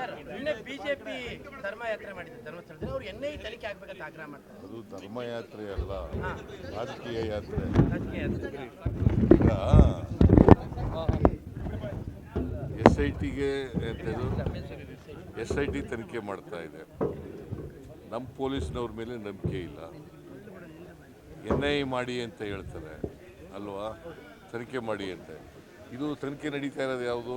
Sir ನಿನ್ನೆ BJP ಧರ್ಮ ಯಾತ್ರೆ ಮಾಡಿದ್ರು ಧರ್ಮಸ್ಥಳದಲ್ಲಿ. ಅವ್ರು ಎನ್ ಐ ತನಿಖೆ ಆಗ್ಬೇಕಂತ ಆಗ್ರಹ ಮಾಡ್ತಾರೆ. ಅದು ಧರ್ಮಯಾತ್ರೆ ಅಲ್ಲ ರಾಜಕೀಯ ಯಾತ್ರೆ. ರಾಜಕೀಯ ಯಾತ್ರೆ. ಈಗ ಎಸ್ ಐ ಟಿಗೆ ಎಸ್ ಐ ಟಿ ತನಿಖೆ ಮಾಡ್ತಾ ಇದೆ. ನಮ್ಮ ಪೊಲೀಸ್ನವ್ರ ಮೇಲೆ ನಂಬಿಕೆ ಇಲ್ಲ. ಎನ್ ಐ ಮಾಡಿ ಅಂತ ಹೇಳ್ತಾರೆ. ಅಲ್ವಾ? ತನಿಖೆ ಮಾಡಿ ಅಂತ. ಇದು ತನಿಖೆ ನಡೀತಾ ಇರೋದು ಯಾವುದು?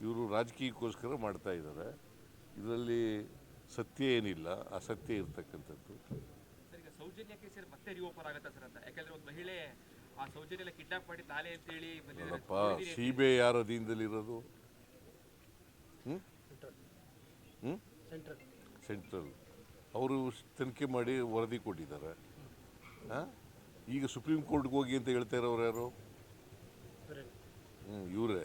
ಇವರು ರಾಜಕೀಯಕ್ಕೋಸ್ಕರ ಮಾಡ್ತಾ ಇದ್ದಾರೆ. ಇದರಲ್ಲಿ ಸತ್ಯ ಏನಿಲ್ಲ ಅಸತ್ಯ ಇರ್ತಕ್ಕಂಥದ್ದು. ಸರ್ ಈಗ ಸೌಜನ್ಯ ಕೇಸಲ್ಲಿ ಮತ್ತೆ ರಿಓಪನ್ ಆಗತ್ತಾ ಸರ್ ಅಂತ? ಯಾಕಂದ್ರೆ ಒಂದು ಮಹಿಳೆ ಆ ಸೌಜನ್ಯ ಎಲ್ಲ ಕಿಡ್ನಾಪ್ ಮಾಡಿ ನಾಳೆ ಅಂತ ಹೇಳಿ ಬಂದಿದ್ದಾರೆ ನೋಡಪ್ಪ ಸಿ ಬಿ ಐ ಯಾರ ಅಧೀನದಲ್ಲಿರೋದು ಹ್ಞೂ ಹ್ಞೂ ಸೆಂಟ್ರಲ್ ಸೆಂಟ್ರಲ್ ಅವರು ತನಿಖೆ ಮಾಡಿ ವರದಿ ಕೊಟ್ಟಿದ್ದಾರೆ. ಹಾಂ? ಈಗ ಸುಪ್ರೀಂ ಕೋರ್ಟ್ಗೆ ಹೋಗಿ ಅಂತ ಹೇಳ್ತಾ ಇರೋರು ಯಾರು? ಹ್ಞೂ ಇವರೇ.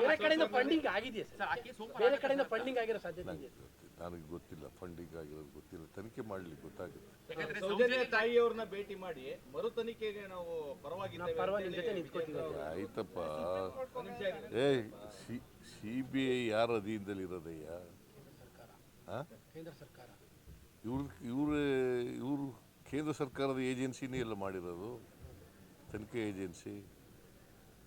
ಬೇರೆ ಕಡೆಯಿಂದ ಫಂಡಿಂಗ್ ಆಗಿದೆಯಾ ಸರ್? ಬೇರೆ ಕಡೆಯಿಂದ ಫಂಡಿಂಗ್ ಆಗಿರೋ ಸಾಧ್ಯತೆ ನನಗೆ ಗೊತ್ತಿಲ್ಲ. ಫಂಡಿಂಗ್ ಆಗಿರೋದು ಗೊತ್ತಿಲ್ಲ. ತನಿಖೆ ಮಾಡಲಿ ಗೊತ್ತಾಗುತ್ತೆ. ಯಾಕಂದ್ರೆ ಸೌಜನ್ಯ ತಾಯಿಯವ್ರನ್ನ ಭೇಟಿ ಮಾಡಿ ಮರು ತನಿಖೆಗೆ ನಾವು ಪರವಾಗಿದ್ದೇವೆ ಪರವಾಗಿ ನಿಮ್ ಜೊತೆ ಅಂತೇಳಿ ನಿಂತ್ಕೊತೀವಿ. ಆಯ್ತಪ್ಪ. A C C B I ಯಾರ ಕೇಂದ್ರ ಸರ್ಕಾರ. ಇವ್ರ ಇವ್ರ ಇವರು ಕೇಂದ್ರ ಸರ್ಕಾರದ ಏಜೆನ್ಸಿನೇ ಎಲ್ಲ ಮಾಡಿರೋದು? ತನಿಖೆ ಏಜೆನ್ಸಿ?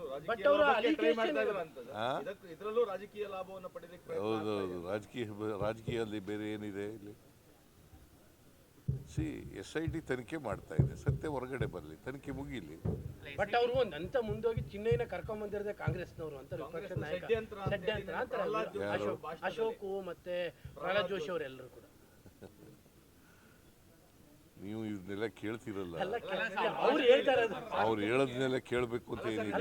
But ರಾಜಕೀಯ ಅವ್ರ ಲಾಭಕ್ಕೆ try allegation ಮಾಡ್ತಾ ಇದಾರೆ ಅಂತ ಇದ್ರಲ್ಲೂ ರಾಜಕೀಯ ಲಾಭವನ್ನು ಪಡೆಯಲಿಕ್ಕೆ ಪ್ರಯತ್ನ ಮಾಡ್ತಾ ಹೌದೌದು. ಇದ್ದಾರೆ. ರಾಜಕೀಯ ರಾಜಕೀಯದಲ್ಲಿ ಬೇರೆ ಏನಿದೆ ಇಲ್ಲಿ? ಸಿ ಎಸ್ ಐ ಟಿ ತನಿಖೆ ಮಾಡ್ತಾ ಇದೆ. ಸತ್ಯ ಹೊರಗಡೆ ಬರಲಿ. ತನಿಖೆ ಮುಗಿಲಿ. ಬಟ್ ಅವರು ಒಂದು ಹಂತ ಮುಂದೋಗಿ ಚಿನ್ನೈನ ಕರ್ಕೊಂಡ್ ಬಂದಿರೋದೇ ಕಾಂಗ್ರೆಸ್ನವರು ಅಂತ ವಿಪಕ್ಷ ನಾಯಕ ಷಡ್ಯಂತ್ರ ಅಂತ ಅಂತಾರೆ ಅಶೋಕು ಮತ್ತೆ ಪ್ರಹ್ಲಾದ್ ಜೋಶಿ ಅವರೆಲ್ಲರೂ ಕೂಡ. ನೀವು ಇದನ್ನೆಲ್ಲ ಕೇಳ್ತಿರಲ್ಲ. ಅವ್ರು ಹೇಳ್ತಾ ಇರೋದು. ಅವ್ರು ಹೇಳೋದನ್ನೆಲ್ಲ ಕೇಳಬೇಕು ಅಂತ ಏನಿಲ್ಲ.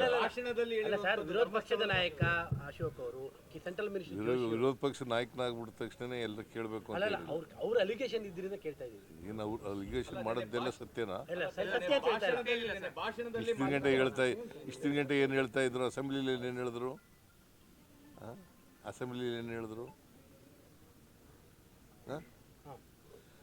ಅಲ್ಲ ಸರ್ ವಿರೋಧ ಪಕ್ಷದ ನಾಯಕ ಅಶೋಕ್ ಅವರು ಸೆಂಟ್ರಲ್ ಮಿನಿಸ್ಟರ್ ವಿರೋಧ ವಿರೋಧ ಪಕ್ಷ ನಾಯಕನಾಗ್ಬಿಟ್ಟ ತಕ್ಷಣ ಎಲ್ಲ ಕೇಳಬೇಕು ಅಂತ ಅಲ್ಲ ಏನಿಲ್ಲ ಅವ್ರ ಅವ್ರ ಅಲಿಗೇಷನ್ ಇದ್ರಿಂದ ಕೇಳ್ತಾ ಇದ್ದೀವಿ. ಏನು ಅವ್ರು ಅಲಿಗೇಷನ್ ಮಾಡೋದೆಲ್ಲ ಸತ್ಯನಾ? ಇಲ್ಲ ಸತ್ಯ ಅಂತ ಹೇಳ್ತಾ ಇಲ್ಲ ಭಾಷಣದಲ್ಲಿ ಭಾಷಣದಲ್ಲಿ ಇಷ್ಟಿನ ಗಂಟೆ ಹೇಳ್ತಾ ಇಷ್ಟಿನ ಗಂಟೆ ಏನು ಹೇಳ್ತಾ ಇದ್ರು? ಅಸೆಂಬ್ಲಿಲಿ ಏನು ಹೇಳಿದ್ರು? ಅಸೆಂಬ್ಲಿಲಿ ಏನು ಹೇಳಿದ್ರು?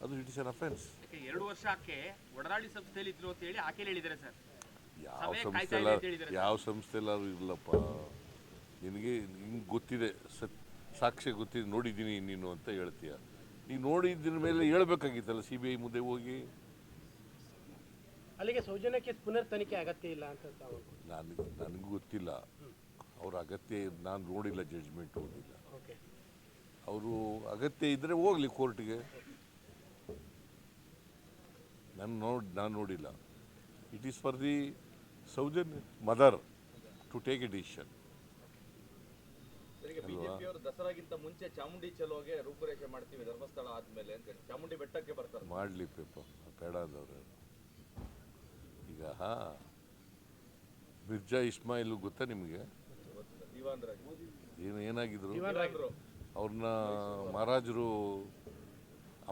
ಅದು ಅನ್ ಅಫೆನ್ಸ್ ಯಾಕೆ ಎರಡು ವರ್ಷ ಆಕೆ ಒಡನಾಡಿ ಸಂಸ್ಥೆಯಲ್ಲಿ ಇದ್ರು ಅಂತ ಹೇಳಿ ಆಕೆ ಹೇಳಿದ್ದಾರೆ ಸರ್. ಯಾವ ಸಮಯ ಕಾಯ್ತಾ ಸಂಸ್ಥೆ ಇದೆ ಅಂತ ಹೇಳಿದ್ದಾರೆ ಯಾವ ಸಂಸ್ಥೆಲ್ಲಾದ್ರೂ ಇರಲಪ್ಪ ನಿನಗೆ ನಿಂಗೆ ಗೊತ್ತಿದೆ ಸತ್ ಸಾಕ್ಷ್ಯ ಗೊತ್ತಿದೆ ನೋಡಿದ್ದೀನಿ ನೀನು ಅಂತ ಹೇಳ್ತೀಯ. ನೀನು ನೋಡಿದ್ದಿನ ಮೇಲೆ ಹೇಳ್ಬೇಕಾಗಿತ್ತಲ್ಲ ಸಿ ಬಿ ಐ ಮುಂದೆ ಹೋಗಿ? ಅಲ್ಲಿಗೆ ಸೌಜನ್ಯಕ್ಕೆ ಕೇಸ್ ಪುನರ್ ತನಿಖೆ ಅಗತ್ಯ ಇಲ್ಲ ಅಂತ ತಾವು ನನಗೆ ನನಗೂ ಗೊತ್ತಿಲ್ಲ. ಅವ್ರ ಅಗತ್ಯ ನಾನು ನೋಡಿಲ್ಲ ಜಡ್ಜ್ಮೆಂಟ್ ಓದಿಲ್ಲ. ಓಕೆ ಅವರು ಅಗತ್ಯ ಇದ್ದರೆ ಹೋಗಲಿ ಕೋರ್ಟ್ಗೆ ನಾನು ನೋಡಿ ನಾನು ನೋಡಿಲ್ಲ. It is for the Sowjanya mother to take a decision ದಸರಾಗಿಂತ ಮುಂಚೆ ಚಾಮುಂಡಿ ಚಲೋಗೆ ರೂಪುರೇಷೆ ಮಾಡ್ತೀವಿ ಧರ್ಮಸ್ಥಳ ಆದ್ಮೇಲೆ ಅಂತ ಚಾಮುಂಡಿ ಬೆಟ್ಟಕ್ಕೆ ಬರ್ತಾರೆ. ಮಾಡಲಿ ಪೇಪ ಬೇಡ ಅಂದವ್ರೆ ಈಗ ಮಿರ್ಜಾ ಇಸ್ಮಾಯಿಲ್ ಗೊತ್ತಾ ನಿಮಗೆ? ಏನು ಏನಾಗಿದ್ರು? ಅವ್ರನ್ನ ಮಹಾರಾಜರು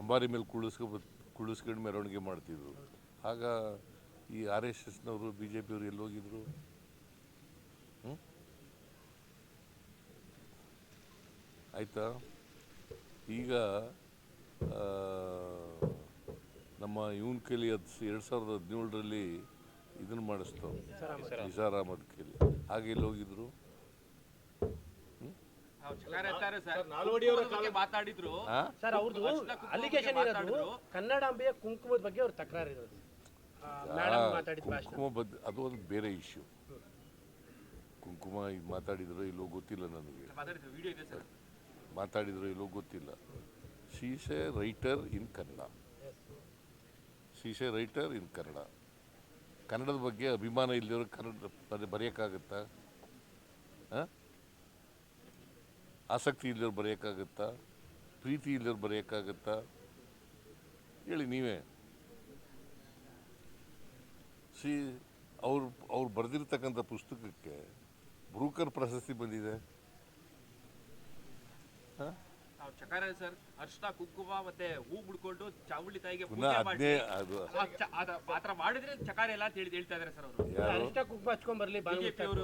ಅಂಬಾರಿ ಮೇಲೆ ಕುಳಿಸ್ಕೊ ಕುಳಿಸ್ಕೊಂಡು ಮೆರವಣಿಗೆ ಮಾಡ್ತಿದ್ರು. ಆಗ ಈ ಆರ್ ಎಸ್ ಎಸ್ನವರು ಬಿ ಜೆ ಪಿಯವರು ಎಲ್ಲಿ ಹೋಗಿದ್ರು? ಆಯ್ತಾ? ಈಗ ನಮ್ಮ ಇವನ್ ಕೈಲಿ ಹತ್ತು ಎರಡು ಸಾವಿರದ ಹದಿನೇಳರಲ್ಲಿ ಇದನ್ನು ಮಾಡಿಸ್ತಾವ ನಿಸಾರ್ ಅಹಮದ್ ಕೈಲಿ. ಹಾಗೆ ಎಲ್ಲಿ ಹೋಗಿದ್ರು ಅವ್ರು ಚಕಾರ ಅಂತಾರೆ ಸರ್ ಸರ್, ನಾಲ್ವಡಿಯವರ ಕುಂಕುಮದ ಬಗ್ಗೆ ಮಾತಾಡಿದ್ರು? ಸರ್ ಅವ್ರದ್ದು ಅಲಿಗೇಷನ್ ಬಗ್ಗೆ ಇರೋದು. ಕನ್ನಡಾಂಬೆಯ ಕುಂಕುಮದ ಬಗ್ಗೆ ಅವ್ರ ತಕರಾರು ಇರೋದು ಕುಂಕುಮ ಬದ್ ಅದು ಒಂದು ಬೇರೆ ಇಶ್ಯೂ ಕುಂಕುಮ ಇದು ಮಾತಾಡಿದ್ರು ಇಲ್ಲೋ ಗೊತ್ತಿಲ್ಲ ನನಗೆ. ಮಾತಾಡಿದ್ರು. ವಿಡಿಯೋ ಇದೆ ಸರ್. ಮಾತಾಡಿದ್ರು ಇಲ್ಲೋ ಗೊತ್ತಿಲ್ಲ. She's a writer in Kannada she's a writer in Kannada ಕನ್ನಡದ ಬಗ್ಗೆ ಅಭಿಮಾನ ಇಲ್ಲದವ್ರು ಕನ್ನಡ ಬರೆ- ಬರೆಯೋಕ್ಕಾಗತ್ತಾ? ಆ? ಆಸಕ್ತಿ ಇಲ್ಲದವ್ರು ಬರೆಯೋಕ್ಕಾಗುತ್ತಾ? ಪ್ರೀತಿ ಇಲ್ಲದವ್ರು ಬರೆಯೋಕ್ಕಾಗುತ್ತಾ? ಹೇಳಿ ನೀವೇ. ಸಿ ಅವ್ರು ಅವ್ರು ಬರೆದಿರ್ತಕ್ಕಂಥ ಪುಸ್ತಕಕ್ಕೆ ಬ್ರೂಕರ್ ಪ್ರಶಸ್ತಿ ಬಂದಿದೆ. ಹಾಂ? ಅವ್ರು ಚಕಾರ ಸರ್ ಅರ್ಶಿನ ಕುಂಕುಮ ಮತ್ತೆ ಹೂ ಬಿಡ್ಕೊಂಡು ಚಾವುಳ್ಳಿ ತಾಯಿಗೆ ಅದು. ಅದ- ಮಾಡಿದ್ರೆ ಚಕಾರ ಎಲ್ಲ ಅಂತ ಹೇಳಿ ಹೇಳ್ತಾ ಇದಾರೆ ಸರ್ ಅವರು. ಅರಿಷ್ಟ ಕುಂಕುಮ ಹಚ್ಕೊಂಡ್ ಬರ್ಲಿ ಅವರು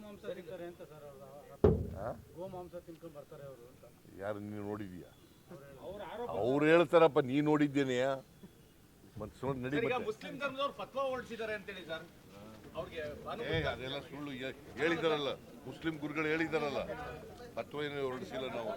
ಗೋಮಾಂಸ ತಿಂತಾರೆ ಅಂತ ಸರ್ ಹಾಂ ಗೋಮಾಂಸ ತಿನ್ಕೊಂಡ್ ಬರ್ತಾರೆ ಅವರು ಅಂತ. ಯಾರು ನೀನು ನೋಡಿದ್ಯಾ ಅವ್ರ ಹೇಳ್ತಾರಪ್ಪ ನೀ ನೋಡಿದ್ದೇನೆ. ಮತ್ತೆ ಸುಮ್ಮನೆ ನಡಿ. ಮುಸ್ಲಿಂ ಧರ್ಮದವ್ರು ಫತ್ವಾ ಹೊರಡಿಸಿದ್ದಾರೆ ಅಂತೇಳಿ ಸರ್. ಅವ್ರಿಗೆ ಏ ಅದೆಲ್ಲ ಸುಳ್ಳು. ಹೇಳಿದಾರಲ್ಲ ಮುಸ್ಲಿಂ ಗುರುಗಳು ಹೇಳಿದಾರಲ್ಲ ಪತ್ವ ಏನು ಹೊರಡಿಸಿಲ್ಲ ನಾವು.